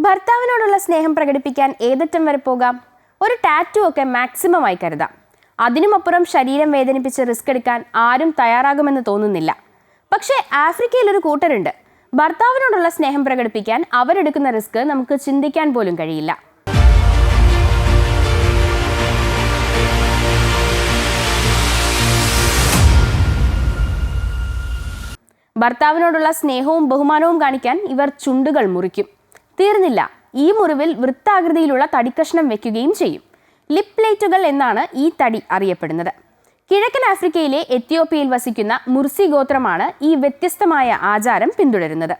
ഭർത്താവിനോടുള്ള സ്നേഹം പ്രകടിപ്പിക്കാൻ ഏതറ്റം വരെ പോകാം? ഒരു ടാറ്റു ഒക്കെ മാക്സിമം ആയി കരുതാം. അതിനുമപ്പുറം ശരീരം വേദനിപ്പിച്ച് റിസ്ക് എടുക്കാൻ ആരും തയ്യാറാകുമെന്ന് തോന്നുന്നില്ല. പക്ഷേ ആഫ്രിക്കയിൽ ഒരു കൂട്ടരുണ്ട്. ഭർത്താവിനോടുള്ള സ്നേഹം പ്രകടിപ്പിക്കാൻ അവരെടുക്കുന്ന റിസ്ക് നമുക്ക് ചിന്തിക്കാൻ പോലും കഴിയില്ല. ഭർത്താവിനോടുള്ള സ്നേഹവും ബഹുമാനവും കാണിക്കാൻ ഇവർ ചുണ്ടുകൾ മുറിക്കും. തീർന്നില്ല. ഈ മുറിവിൽ വൃത്താകൃതിയിലുള്ള തടിക്കഷ്ണം വെക്കുകയും ചെയ്യും. ലിപ് പ്ലേറ്റുകൾ എന്നാണ് ഈ തടി അറിയപ്പെടുന്നത്. കിഴക്കൻ ആഫ്രിക്കയിലെ എത്യോപ്യയിൽ വസിക്കുന്ന മുർസി ഗോത്രമാണ് ഈ വ്യത്യസ്തമായ ആചാരം പിന്തുടരുന്നത്.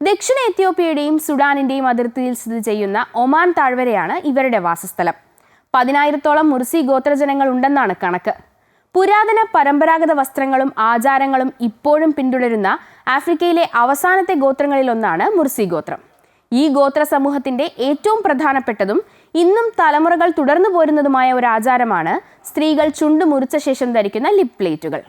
ദക്ഷിണ എത്യോപ്യയുടെയും സുഡാനിന്റെയും അതിർത്തിയിൽ സ്ഥിതി ചെയ്യുന്ന ഒമാൻ താഴ്വരയാണ് ഇവരുടെ വാസസ്ഥലം. പതിനായിരത്തോളം മുർസി ഗോത്രജനങ്ങൾ ഉണ്ടെന്നാണ് കണക്ക്. പുരാതന പരമ്പരാഗത വസ്ത്രങ്ങളും ആചാരങ്ങളും ഇപ്പോഴും പിന്തുടരുന്ന ആഫ്രിക്കയിലെ അവസാനത്തെ ഗോത്രങ്ങളിലൊന്നാണ് മുർസി ഗോത്രം. ഈ ഗോത്ര സമൂഹത്തിന്റെ ഏറ്റവും പ്രധാനപ്പെട്ടതും ഇന്നും തലമുറകൾ തുടർന്നു പോരുന്നതുമായ ഒരു ആചാരമാണ് സ്ത്രീകൾ ചുണ്ടു മുറിച്ച ശേഷം ധരിക്കുന്ന ലിപ് പ്ലേറ്റുകൾ.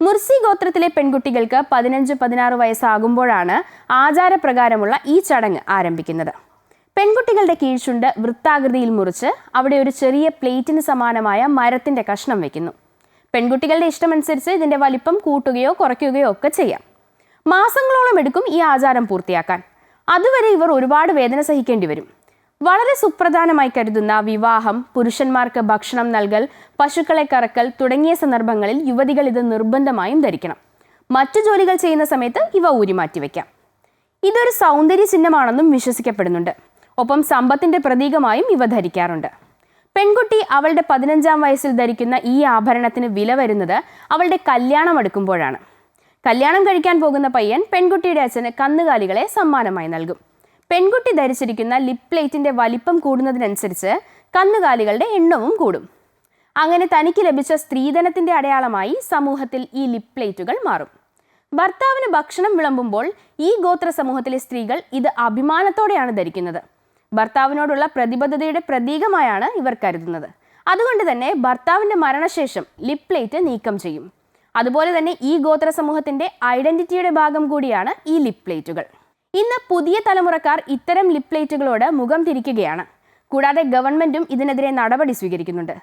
മുർസി ഗോത്രത്തിലെ പെൺകുട്ടികൾക്ക് പതിനഞ്ച് പതിനാറ് വയസ്സാകുമ്പോഴാണ് ആചാരപ്രകാരമുള്ള ഈ ചടങ്ങ് ആരംഭിക്കുന്നത്. പെൺകുട്ടികളുടെ കീഴ്ചുണ്ട് വൃത്താകൃതിയിൽ മുറിച്ച് അവിടെ ഒരു ചെറിയ പ്ലേറ്റിന് സമാനമായ മരത്തിന്റെ കഷ്ണം വെക്കുന്നു. പെൺകുട്ടികളുടെ ഇഷ്ടമനുസരിച്ച് ഇതിന്റെ വലിപ്പം കൂട്ടുകയോ കുറയ്ക്കുകയോ ഒക്കെ ചെയ്യാം. മാസങ്ങളോളം എടുക്കും ഈ ആചാരം പൂർത്തിയാക്കാൻ. അതുവരെ ഇവർ ഒരുപാട് വേദന സഹിക്കേണ്ടി വരും. വളരെ സുപ്രധാനമായി കരുതുന്ന വിവാഹം പുരുഷന്മാർക്ക് ഭക്ഷണം നൽകൽ പശുക്കളെ കറക്കൽ തുടങ്ങിയ സന്ദർഭങ്ങളിൽ യുവതികൾ ഇത് നിർബന്ധമായും ധരിക്കണം. മറ്റു ജോലികൾ ചെയ്യുന്ന സമയത്ത് ഇവ ഊരിമാറ്റി വയ്ക്കാം. ഇതൊരു സൗന്ദര്യ ചിഹ്നമാണെന്നും വിശ്വസിക്കപ്പെടുന്നുണ്ട്. ഒപ്പം സമ്പത്തിന്റെ പ്രതീകമായും ഇവ ധരിക്കാറുണ്ട്. പെൺകുട്ടി അവളുടെ പതിനഞ്ചാം വയസ്സിൽ ധരിക്കുന്ന ഈ ആഭരണത്തിന് വില വരുന്നത് അവളുടെ കല്യാണം അടുക്കുമ്പോഴാണ് കല്യാണം കഴിക്കാൻ പോകുന്ന പയ്യൻ പെൺകുട്ടിയുടെ അച്ഛന് കന്നുകാലികളെ സമ്മാനമായി നൽകും. പെൺകുട്ടി ധരിച്ചിരിക്കുന്ന ലിപ് പ്ലേറ്റിന്റെ വലിപ്പം കൂടുന്നതിനനുസരിച്ച് കന്നുകാലികളുടെ എണ്ണവും കൂടും. അങ്ങനെ തനിക്ക് ലഭിച്ച സ്ത്രീധനത്തിന്റെ അടയാളമായി സമൂഹത്തിൽ ഈ ലിപ് പ്ലേറ്റുകൾ മാറും. ഭർത്താവിന് ഭക്ഷണം വിളമ്പുമ്പോൾ ഈ ഗോത്ര സമൂഹത്തിലെ സ്ത്രീകൾ ഇത് അഭിമാനത്തോടെയാണ് ധരിക്കുന്നത്. ഭർത്താവിനോടുള്ള പ്രതിബദ്ധതയുടെ പ്രതീകമായാണ് ഇവർ കരുതുന്നത്. അതുകൊണ്ട് തന്നെ ഭർത്താവിന്റെ മരണശേഷം ലിപ് പ്ലേറ്റ് നീക്കം ചെയ്യും. അതുപോലെ തന്നെ ഈ ഗോത്ര സമൂഹത്തിന്റെ ഐഡന്റിറ്റിയുടെ ഭാഗം കൂടിയാണ് ഈ ലിപ് പ്ലേറ്റുകൾ. ഇന്ന് പുതിയ തലമുറക്കാർ ഇത്തരം ലിപ് പ്ലേറ്റുകളോട് മുഖം തിരിക്കുകയാണ്. കൂടാതെ ഗവൺമെന്റും ഇതിനെതിരെ നടപടി സ്വീകരിക്കുന്നുണ്ട്.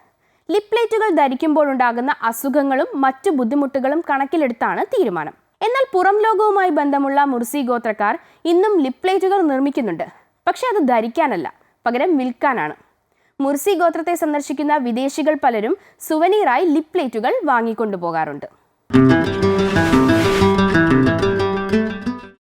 ലിപ് പ്ലേറ്റുകൾ ധരിക്കുമ്പോൾ ഉണ്ടാകുന്ന അസുഖങ്ങളും മറ്റു ബുദ്ധിമുട്ടുകളും കണക്കിലെടുത്താണ് തീരുമാനം. എന്നാൽ പുറം ലോകവുമായി ബന്ധമുള്ള മുർസി ഗോത്രക്കാർ ഇന്നും ലിപ് പ്ലേറ്റുകൾ നിർമ്മിക്കുന്നുണ്ട്. പക്ഷെ അത് ധരിക്കാനല്ല പകരം വിൽക്കാനാണ്. മുർസി ഗോത്രത്തെ സന്ദർശിക്കുന്ന വിദേശികൾ പലരും സുവനീറായി ലിപ്ലേറ്റുകൾ പ്ലേറ്റുകൾ വാങ്ങിക്കൊണ്ടു പോകാറുണ്ട്